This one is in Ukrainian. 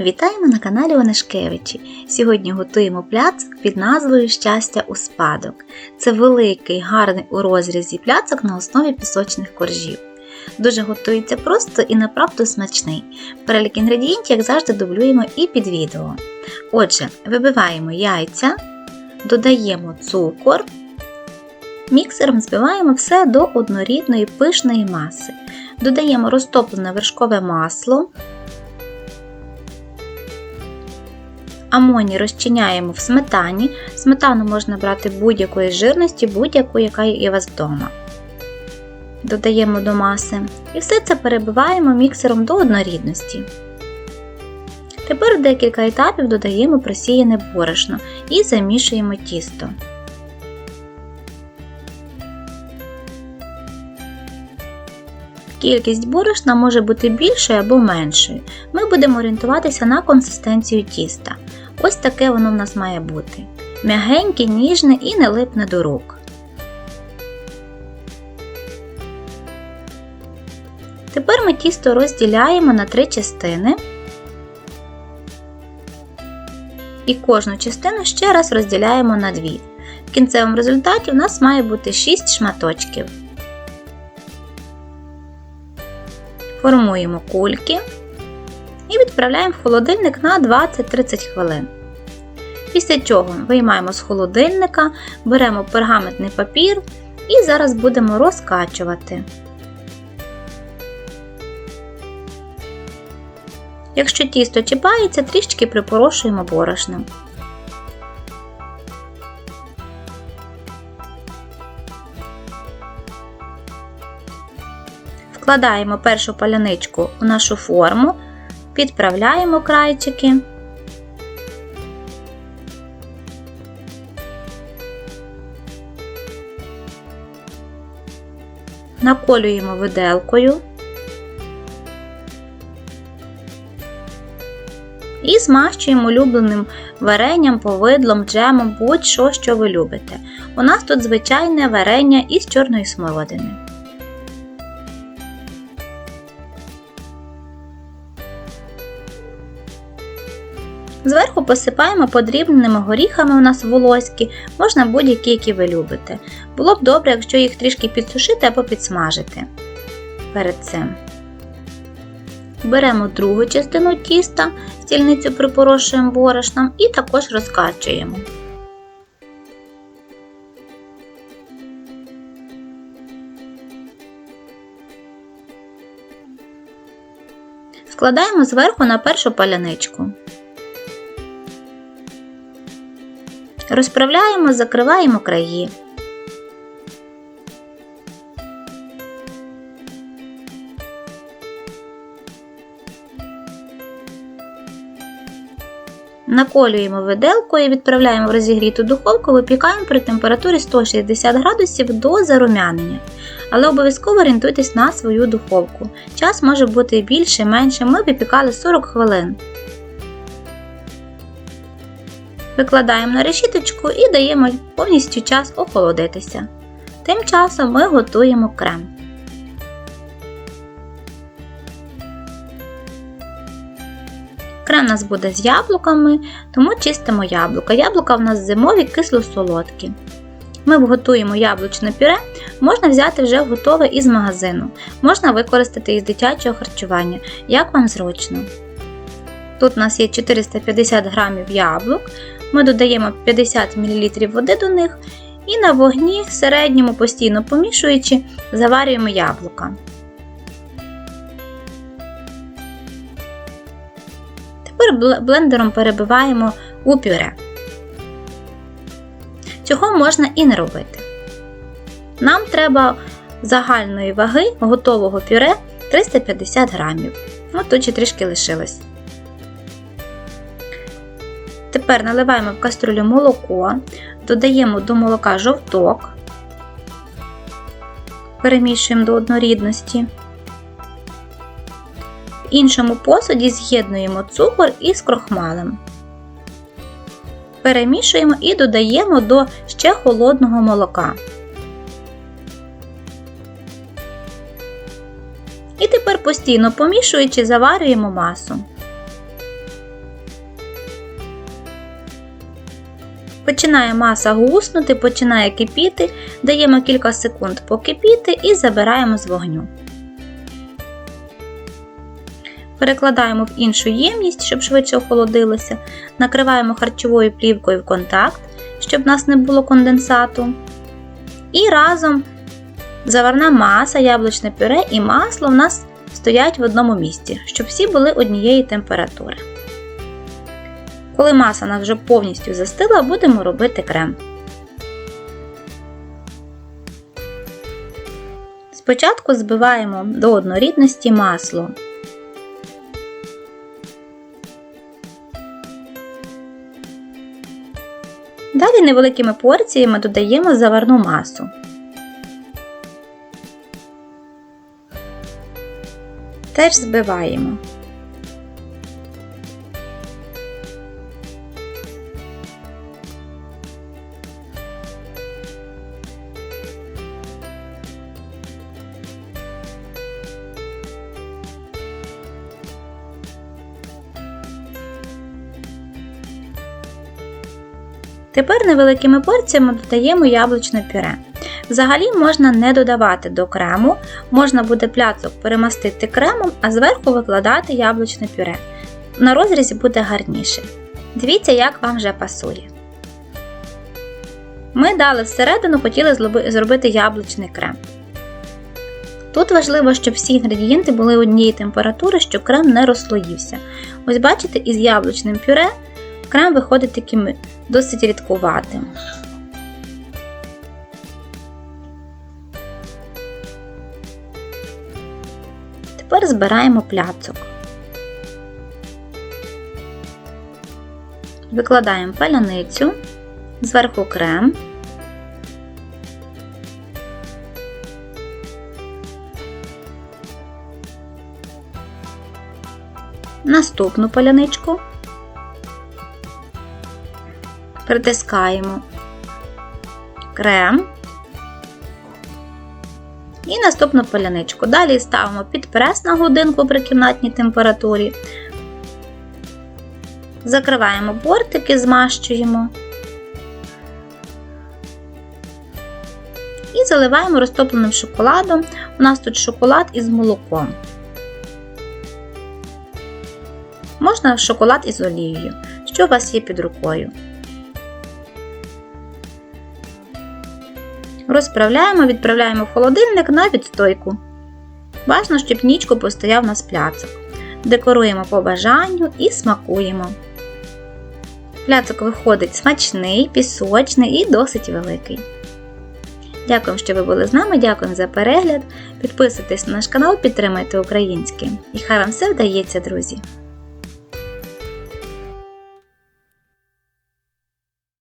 Вітаємо на каналі Онешкевичі. Сьогодні готуємо пляцок під назвою Щастя у спадок. Це великий, гарний у розрізі пляцок на основі пісочних коржів. Дуже готується просто і направду смачний. Перелік інгредієнтів, як завжди, дублюємо і під відео. Отже, вибиваємо яйця, додаємо цукор, міксером збиваємо все до однорідної пишної маси. Додаємо розтоплене вершкове масло. Амоні розчиняємо в сметані. Сметану можна брати будь-якої жирності, будь-яку, яка є у вас вдома. Додаємо до маси. І все це перебиваємо міксером до однорідності. Тепер в декілька етапів додаємо просіяне борошно і замішуємо тісто. Кількість борошна може бути більшою або меншою. Ми будемо орієнтуватися на консистенцію тіста. Ось таке воно в нас має бути. М'ягеньке, ніжне і не липне до рук. Тепер ми тісто розділяємо на три частини. І кожну частину ще раз розділяємо на дві. В кінцевому результаті у нас має бути 6 шматочків. Формуємо кульки і відправляємо в холодильник на 20-30 хвилин. Після чого виймаємо з холодильника, беремо пергаментний папір і зараз будемо розкачувати. Якщо тісто чіпається, трішки припорошуємо борошнем. Вкладаємо першу паляничку у нашу форму, підправляємо крайчики. Наколюємо виделкою і змащуємо улюбленим варенням, повидлом, джемом, будь-що, що ви любите. У нас тут звичайне варення із чорної смородини. Зверху посипаємо подрібненими горіхами у нас волоські, можна будь-які, які ви любите. Було б добре, якщо їх трішки підсушити або підсмажити перед цим. Беремо другу частину тіста, стільницю припорошуємо борошном і також розкачуємо. Складаємо зверху на першу паляничку. Розправляємо, закриваємо краї. Наколюємо виделку і відправляємо в розігріту духовку, випікаємо при температурі 160 градусів до зарум'янення. Але обов'язково орієнтуйтесь на свою духовку. Час може бути більше, менше. Ми випікали 40 хвилин. Викладаємо на решіточку і даємо повністю час охолодитися. Тим часом ми готуємо крем. Крем у нас буде з яблуками, тому чистимо яблука. Яблука в нас зимові кисло-солодкі. Ми готуємо яблучне пюре, можна взяти вже готове із магазину, можна використати із дитячого харчування, як вам зручно. Тут у нас є 450 г яблук, ми додаємо 50 мл води до них і на вогні середньому постійно помішуючи, заварюємо яблука. Тепер блендером перебиваємо у пюре. Цього можна і не робити. Нам треба загальної ваги готового пюре 350 грамів. От тут ще трішки лишилось. Тепер наливаємо в каструлю молоко, додаємо до молока жовток, перемішуємо до однорідності. В іншому посуді з'єднуємо цукор із крохмалем. Перемішуємо і додаємо до ще холодного молока. І тепер постійно помішуючи, заварюємо масу. Починає маса гуснути, починає кипіти, даємо кілька секунд покипіти і забираємо з вогню. Перекладаємо в іншу ємність, щоб швидше охолодилося, накриваємо харчовою плівкою в контакт, щоб в нас не було конденсату. І разом заварна маса, яблучне пюре і масло в нас стоять в одному місці, щоб всі були однієї температури. Коли маса нас вже повністю застила, будемо робити крем. Спочатку збиваємо до однорідності масло. Далі невеликими порціями додаємо заварну масу. Теж збиваємо. Тепер невеликими порціями додаємо яблучне пюре. Взагалі можна не додавати до крему, можна буде пляцок перемастити кремом, а зверху викладати яблучне пюре. На розрізі буде гарніше. Дивіться, як вам вже пасує. Ми дали всередину хотіли зробити яблучний крем. Тут важливо, щоб всі інгредієнти були однієї температури, щоб крем не розслоївся. Ось бачите, із яблучним пюре крем виходить таким досить рідкуватим. Тепер збираємо пляцок. Викладаємо паляницю, зверху крем. Наступну паляничку притискаємо крем і наступну паляничку. Далі ставимо під прес на годинку при кімнатній температурі, закриваємо бортики, змащуємо і заливаємо розтопленим шоколадом. У нас тут шоколад із молоком. Можна шоколад із олією, що у вас є під рукою. Розправляємо, відправляємо в холодильник на відстойку. Важно, щоб нічку постояв на пляцок. Декоруємо по бажанню і смакуємо. Пляцок виходить смачний, пісочний і досить великий. Дякую, що ви були з нами, дякую за перегляд. Підписуйтесь на наш канал, підтримайте українське. І хай вам все вдається, друзі!